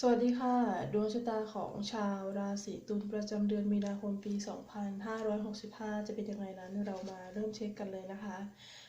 สวัสดีค่ะ ดวงชะตาของชาวราศีตุลประจำเดือนมีนาคมปี 2565 จะเป็นยังไงนั้นเรามาเริ่มเช็คกันเลยนะคะ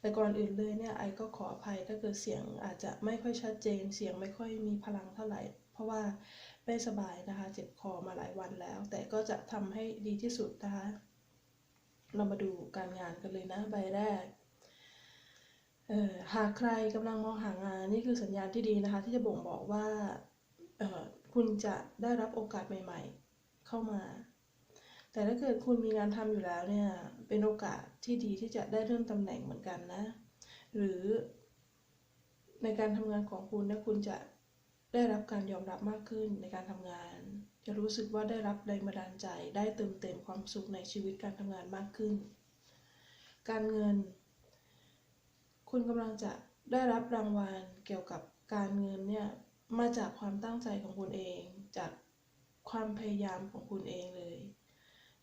แต่ก่อนอื่นเลยเนี่ยไอก็ขออภัยถ้าเกิดเสียงอาจจะไม่ค่อยชัดเจน เสียงไม่ค่อยมีพลังเท่าไหร่ เพราะว่าไม่สบายนะคะ เจ็บคอมาหลายวันแล้ว แต่ก็จะทำให้ดีที่สุดนะคะ เรามาดูการงานกันเลยนะใบแรกเอ่อหากใครกำลังมองหางานนี่คือสัญญาณที่ดีนะคะ ที่จะบ่งบอกว่า คุณจะได้รับโอกาสใหม่ ๆ เข้ามา แต่ถ้าเกิดคุณมีงานทำอยู่แล้วเนี่ย เป็นโอกาสที่ดีที่จะได้เลื่อนตำแหน่งเหมือนกันนะ หรือ ในการทำงานของคุณนะคุณจะได้รับการยอมรับมากขึ้นในการทำงาน จะรู้สึกว่าได้รับแรงบันดาลใจ ได้เติมเต็มความสุขในชีวิตการทำงานมากขึ้น การเงิน คุณกำลังจะได้รับรางวัลเกี่ยวกับการเงินเนี่ย มาจากความตั้งใจของคุณเอง จากความพยายามของคุณเองเลย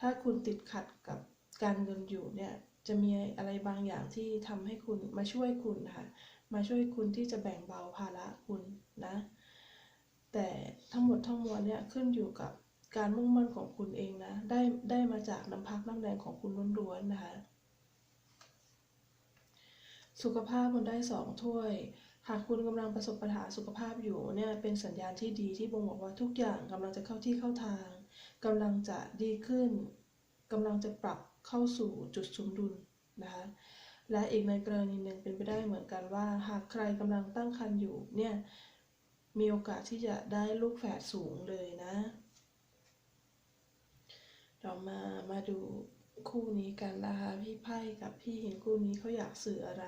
ถ้าคุณติดขัดกับการเงินอยู่เนี่ยจะมีอะไรบางอย่างที่ทำให้คุณมาช่วยคุณนะคะมาช่วยคุณที่จะแบ่งเบาภาระคุณนะ แต่ทั้งหมดทั้งมวลเนี่ยขึ้นอยู่กับการมุ่งมั่นของคุณเองนะ ได้ได้มาจากน้ำพักน้ำแรงของคุณล้วนๆนะคะ สุขภาพคุณได้สองถ้วย หากคุณกำลังประสบปัญหาสุขภาพอยู่เนี่ยเป็นสัญญาณที่ดีที่บ่งบอกว่าทุกอย่างกำลังจะเข้าที่เข้าทางกำลังจะดีขึ้นกำลังจะปรับเข้าสู่จุดสมดุลนะคะและอีกในกรณีหนึ่งเป็นไปได้เหมือนกันว่า หากใครกำลังตั้งครรภ์อยู่เนี่ยมีโอกาสที่จะได้ลูกแฝดสูงเลยนะ เรามามาดูคู่นี้กันนะคะพี่ไพ่กับพี่หินคู่นี้เขาอยากสื่ออะไร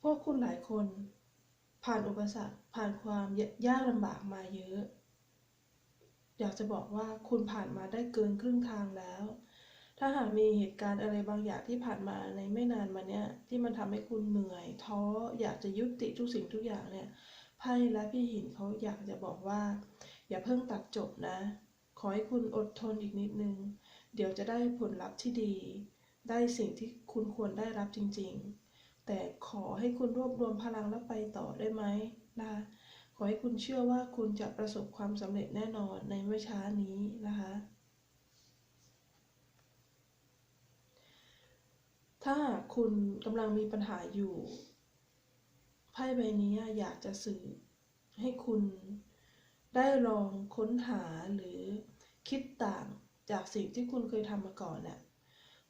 พวกคุณหลายคนผ่านอุปสรรคผ่านความยากลำบากมาเยอะ อยากจะบอกว่าคุณผ่านมาได้เกินครึ่งทางแล้ว ถ้าหากมีเหตุการณ์อะไรบางอย่างที่ผ่านมาในไม่นานมาเนี้ยที่มันทำให้คุณเหนื่อย ท้ออยากจะยุติทุกสิ่งทุกอย่างเนี่ยไพ่และพี่หินเขาอยากจะบอกว่า อย่าเพิ่งตัดจบนะ ขอให้คุณอดทนอีกนิดนึง เดี๋ยวจะได้ผลลัพธ์ที่ดี ได้สิ่งที่คุณควรได้รับจริงๆ แต่ขอให้คุณรวบรวมพลังแล้วไปต่อได้ไหมนะคะ ขอให้คุณเชื่อว่าคุณจะประสบความสำเร็จแน่นอนในไม่ช้านี้นะคะ ถ้าคุณกำลังมีปัญหาอยู่ ไพ่ใบนี้อยากจะสื่อให้คุณได้ลองค้นหาหรือคิดต่างจากสิ่งที่คุณเคยทำมาก่อนน่ะ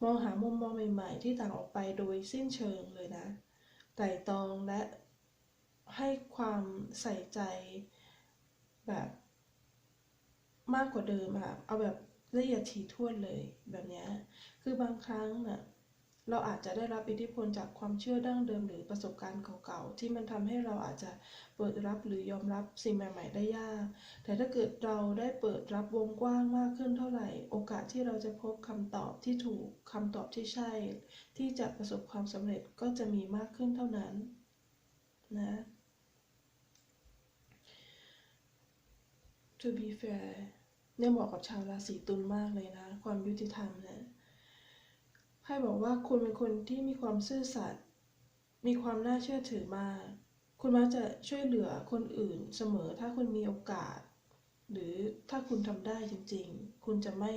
มองหามุมมองใหม่ๆ ที่ต่างออกไปโดยสิ้นเชิงเลยนะไต่ตองและให้ความใส่ใจแบบมากกว่าเดิมอะเอาแบบละเอียดถี่ถ้วนเลยแบบนี้คือบางครั้งน่ะ เราอาจจะได้รับอิทธิพลจากความเชื่อดั้งเดิมหรือประสบการณ์เก่าๆ ที่มันทำให้เราอาจจะเปิดรับหรือยอมรับสิ่งใหม่ ๆ ได้ยาก แต่ถ้าเกิดเราได้เปิดรับวงกว้างมากขึ้นเท่าไหร่ โอกาสที่เราจะพบคำตอบที่ถูกคำตอบที่ใช่ ที่จะประสบความสำเร็จก็จะมีมากขึ้นเท่านั้นนะ to be fair เนี่ยเหมาะกับชาวราศีตุลมากเลยนะ ความยุติธรรมเนี่ย ไพ่บอกว่าคุณเป็นคนที่มีความซื่อสัตย์ มีความน่าเชื่อถือมาก คุณมักจะช่วยเหลือคนอื่นเสมอถ้าคุณมีโอกาส หรือถ้าคุณทำได้จริง ๆ คุณจะไม่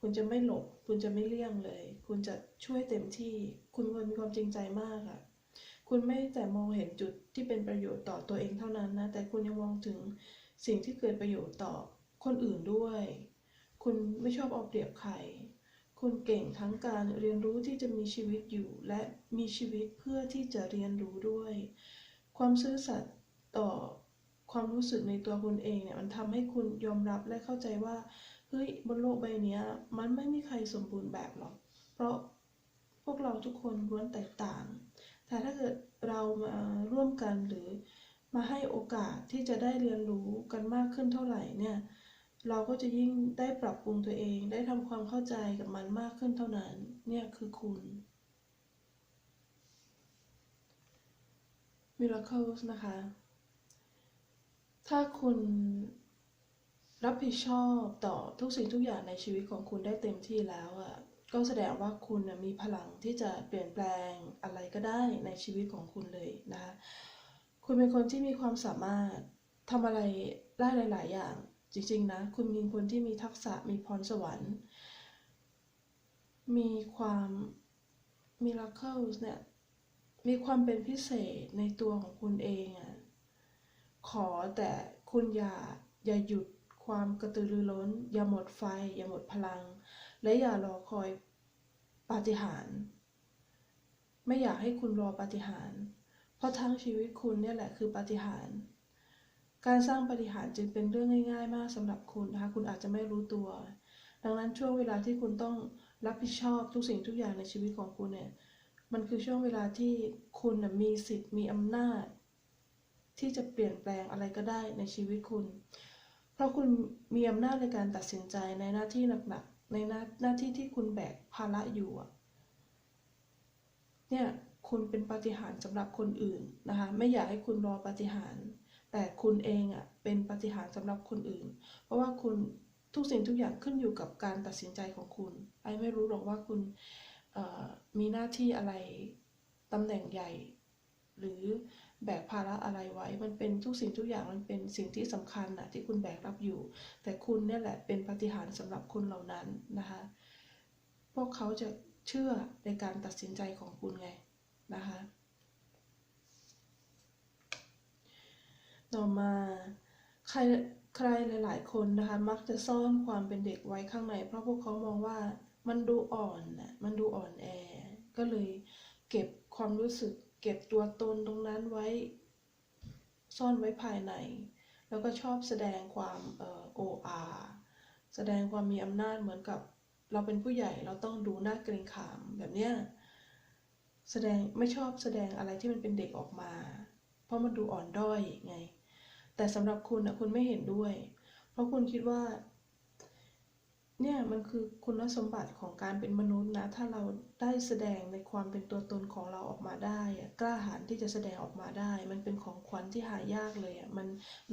คุณจะไม่หลบ คุณจะไม่เลี่ยงเลย คุณจะช่วยเต็มที่ คุณคนมีความจริงใจมากอะคุณไม่แต่มองเห็นจุดที่เป็นประโยชน์ต่อตัวเองเท่านั้นนะ แต่คุณยังมองถึงสิ่งที่เกิดประโยชน์ต่อคนอื่นด้วย คุณไม่ชอบเอาเปรียบใคร คุณเก่งทั้งการเรียนรู้ที่จะมีชีวิตอยู่และมีชีวิตเพื่อที่จะเรียนรู้ด้วย ความซื่อสัตย์ต่อความรู้สึกในตัวคุณเองเนี่ยมันทำให้คุณยอมรับและเข้าใจว่าเฮ้ยบนโลกใบนี้มันไม่มีใครสมบูรณ์แบบหรอก เพราะพวกเราทุกคนล้วนแตกต่าง แต่ถ้าเกิดเรามาร่วมกันหรือมาให้โอกาสที่จะได้เรียนรู้กันมากขึ้นเท่าไหร่เนี่ย เราก็จะยิ่งได้ปรับปรุงตัวเองได้ทำความเข้าใจกับมันมากขึ้นเท่านั้น เนี่ยคือคุณ Miracles นะคะ ถ้าคุณรับผิดชอบต่อทุกสิ่งทุกอย่างในชีวิตของคุณได้เต็มที่แล้วอะก็แสดงว่าคุณมีพลังที่จะเปลี่ยนแปลงอะไรก็ได้ในชีวิตของคุณเลยนะคะ คุณเป็นคนที่มีความสามารถทำอะไรได้หลาย ๆ อย่าง จริง ๆ นะ คุณมีคนที่มีทักษะมีพรสวรรค์ มีความมิราเคิลเนี่ยมีความเป็นพิเศษในตัวของคุณเองอะขอแต่คุณอย่าอย่าหยุดความกระตือรือร้น อย่าหมดไฟ อย่าหมดพลัง และอย่ารอคอยปาฏิหาริย์ไม่อยากให้คุณรอปาฏิหาริย์เพราะทั้งชีวิตคุณเนี่ยแหละคือปาฏิหาริย์ การสร้างปาฏิหาริย์จึงเป็นเรื่องง่าย ๆ มากสำหรับคุณนะคะ คุณอาจจะไม่รู้ตัว ดังนั้นช่วงเวลาที่คุณต้องรับผิดชอบทุกสิ่งทุกอย่างในชีวิตของคุณเนี่ย มันคือช่วงเวลาที่คุณมีสิทธิ์มีอำนาจ ที่จะเปลี่ยนแปลงอะไรก็ได้ในชีวิตคุณ เพราะคุณมีอำนาจในการตัดสินใจในหน้าที่หนักๆ ในหน้าหน้าที่ที่คุณแบกภาระอยู่เนี่ยคุณเป็นปาฏิหาริย์สำหรับคนอื่นนะคะ ไม่อยากให้คุณรอปาฏิหาริย์ แต่คุณเองอะเป็นปฏิหารสำหรับคนอื่น เพราะว่าคุณทุกสิ่งทุกอย่างขึ้นอยู่กับการตัดสินใจของคุณ ไอ้ไม่รู้หรอกว่าคุณมีหน้าที่อะไรตำแหน่งใหญ่ หรือแบกภาระอะไรไว้ มันเป็นทุกสิ่งทุกอย่างมันเป็นสิ่งที่สำคัญนะที่คุณแบกรับอยู่ แต่คุณเนี่ยแหละเป็นปฏิหาริย์สำหรับคนเหล่านั้นนะคะ พวกเขาจะเชื่อในการตัดสินใจของคุณไงนะคะ ต่อมาใครใครหลาย ๆ คนนะคะมักจะซ่อนความเป็นเด็กไว้ข้างใน เพราะพวกเขามองว่ามันดูอ่อนนะมันดูอ่อนแอ ก็เลยเก็บความรู้สึก เก็บตัวตนตรงนั้นไว้ ซ่อนไว้ภายใน แล้วก็ชอบแสดงความเอ่อโออาแสดงความมีอำนาจเหมือนกับเราเป็นผู้ใหญ่เราต้องดูหน้าเกรงขามแบบเนี้ยแสดงไม่ชอบแสดงอะไรที่มันเป็นเด็กออกมา เพราะมันดูอ่อนด้อยไง แต่สำหรับคุณนะคุณไม่เห็นด้วย เพราะคุณคิดว่า เนี่ยมันคือคุณสมบัติของการเป็นมนุษย์นะ ถ้าเราได้แสดงในความเป็นตัวตนของเราออกมาได้ กล้าหาญที่จะแสดงออกมาได้ มันเป็นของขวัญที่หายากเลยอะมัน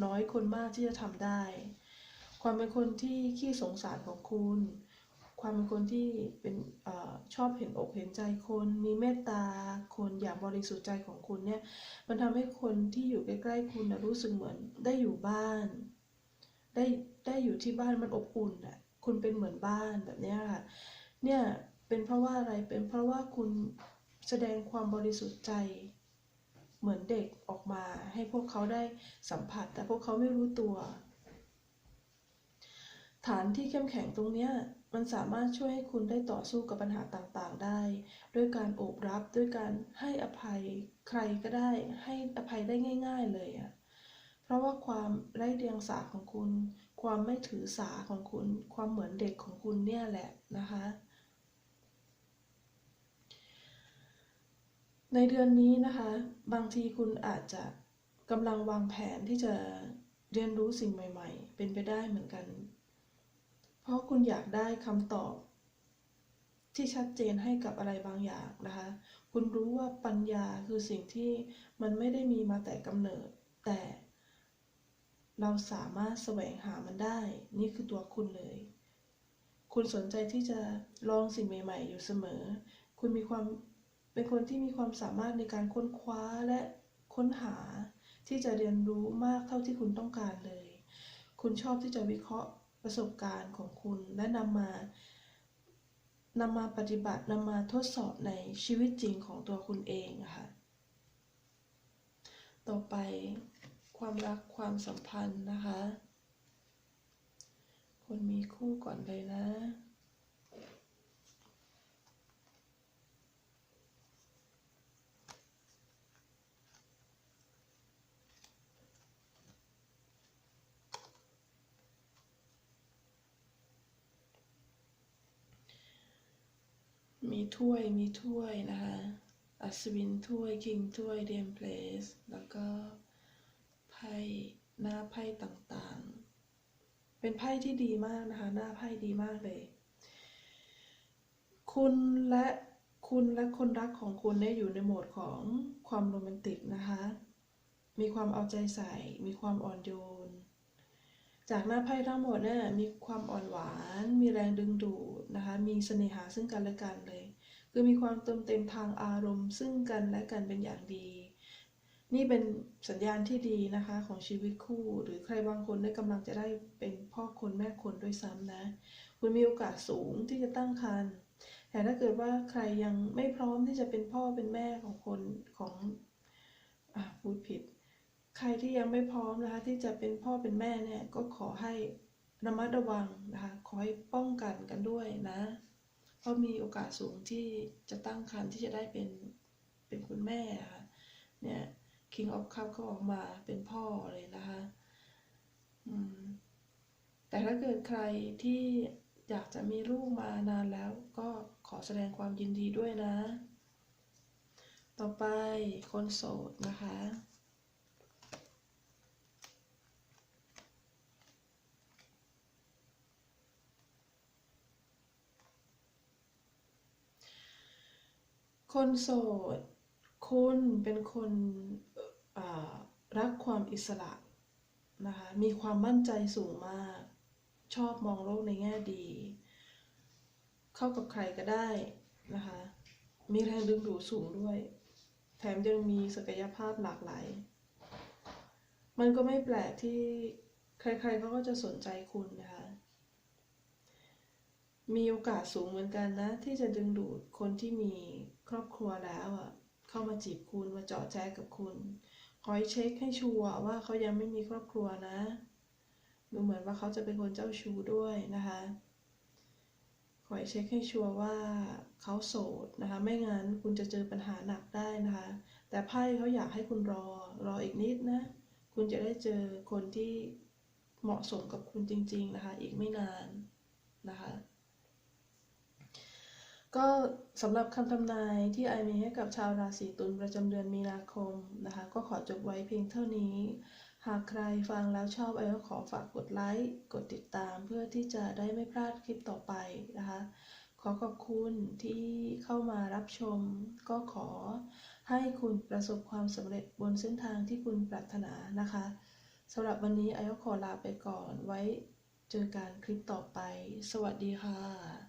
น้อยคนมากที่จะทำได้ ความเป็นคนที่ขี้สงสารของคุณ ความเป็นคนที่เป็นอชอบเห็นอกเห็นใจคน มีเมตตาคนอยากบริสุทธิ์ใจของคุณเนี่ย มันทำให้คนที่อยู่ใกล้ๆคุณนะรู้สึกเหมือนได้อยู่บ้าน ได้ได้อยู่ที่บ้านมันอบอุ่นอะคุณเป็นเหมือนบ้านแบบนี้ค่ะ เนี่ยเป็นเพราะว่าอะไร เป็นเพราะว่าคุณแสดงความบริสุทธิ์ใจ เหมือนเด็กออกมา ให้พวกเขาได้สัมผัส แต่พวกเขาไม่รู้ตัว ฐานที่เข้มแข็งตรงเนี้ย มันสามารถช่วยให้คุณได้ต่อสู้กับปัญหาต่างๆได้ ด้วยการโอบรับด้วยการให้อภัยใครก็ได้ ให้อภัยได้ง่าย ๆเลยอะเพราะว่าความไร้เดียงสาของคุณ ความไม่ถือสาของคุณ ความเหมือนเด็กของคุณเนี่ยแหละนะคะ ในเดือนนี้นะคะ บางทีคุณอาจจะกำลังวางแผนที่จะเรียนรู้สิ่งใหม่ ๆ เป็นไปได้เหมือนกัน เพราะคุณอยากได้คำตอบ ที่ชัดเจนให้กับอะไรบางอย่างนะคะ คุณรู้ว่าปัญญาคือสิ่งที่มันไม่ได้มีมาแต่กำเนิด แต่ เราสามารถแสวงหามันได้ นี่คือตัวคุณเลย คุณสนใจที่จะลองสิ่งใหม่ๆ อยู่เสมอ คุณมีความเป็นคนที่มีความสามารถในการค้นคว้าและค้นหาที่จะเรียนรู้มากเท่าที่คุณต้องการเลย คุณชอบที่จะวิเคราะห์ ประสบการณ์ของคุณ และนำมานำมาปฏิบัตินำมาทดสอบในชีวิตจริงของตัวคุณเองค่ะต่อไปความรักความสัมพันธ์นะคะ คนมีคู่ก่อนเลยนะ มีถ้วยมีถ้วยนะคะอัศวินถ้วยคิงถ้วยเดมเพลสแล้วก็ไพ่หน้าไพ่ต่างๆ เป็นไพ่ที่ดีมากนะคะ หน้าไพ่ดีมากเลย คุณและคุณและคนรักของคุณเนี่ยอยู่ในโหมดของความโรแมนติกนะคะ มีความเอาใจใส่ มีความอ่อนโยน จากหน้าไพ่ทั้งหมดเนี่ยมีความอ่อนหวาน มีแรงดึงดูดนะคะ มีเสน่หาซึ่งกันและกันเลย คือมีความเติมเต็มทางอารมณ์ซึ่งกันและกันเป็นอย่างดี นี่เป็นสัญญาณที่ดีนะคะของชีวิตคู่ หรือใครบางคนได้กำลังจะได้เป็นพ่อคนแม่คนด้วยซ้ำนะ คุณมีโอกาสสูงที่จะตั้งครรภ์ แต่ถ้าเกิดว่าใครยังไม่พร้อมที่จะเป็นพ่อเป็นแม่ของคนของอ่าพูดผิด ใครที่ยังไม่พร้อมนะคะที่จะเป็นพ่อเป็นแม่เนี่ยก็ขอให้ระมัดระวังนะคะขอให้ป้องกันกันด้วยนะเพราะมีโอกาสสูงที่จะตั้งครรภ์ที่จะได้เป็นเป็นคุณแม่นะคะเนี่ย King of Cup เขาออกมาเป็นพ่อเลยนะคะอืมแต่ถ้าเกิดใครที่อยากจะมีลูกมานานแล้วก็ขอแสดงความยินดีด้วยนะ ต่อไปคนโสดนะคะ คนโสด คุณเป็นคนรักความอิสระนะคะ มีความมั่นใจสูงมาก ชอบมองโลกในแง่ดี เข้ากับใครก็ได้นะคะ มีแรงดึงดูดสูงด้วย แถมยังมีศักยภาพหลากหลาย มันก็ไม่แปลกที่ใครๆเขาก็จะสนใจคุณนะคะ มีโอกาสสูงเหมือนกันนะ ที่จะดึงดูดคนที่มีครอบครัวแล้วอะเข้ามาจีบคุณมาเจาะแจกับคุณคอยเช็คให้ชัวร์ว่าเขายังไม่มีครอบครัวนะดูเหมือนว่าเขาจะเป็นคนเจ้าชู้ด้วยนะคะคอยเช็คให้ชัวร์ว่าเขาโสดนะคะ ไม่งั้นคุณจะเจอปัญหาหนักได้นะคะ แต่ไพ่เขาอยากให้คุณรอรออีกนิดนะ คุณจะได้เจอคนที่เหมาะสมกับคุณจริง ๆนะคะ อีกไม่นานนะคะ ก็สำหรับคำทำนายที่ไอมีให้กับชาวราศีตุลประจำเดือนมีนาคมนะคะ ก็ขอจบไว้เพียงเท่านี้ หากใครฟังแล้วชอบไอก็ขอฝากกดไลค์ กดติดตามเพื่อที่จะได้ไม่พลาดคลิปต่อไปนะคะ ขอขอบคุณที่เข้ามารับชม ก็ขอให้คุณประสบความสำเร็จบนเส้นทางที่คุณปรารถนานะคะสำหรับวันนี้ไอก็ขอลาไปก่อนไว้เจอกันคลิปต่อไป สวัสดีค่ะ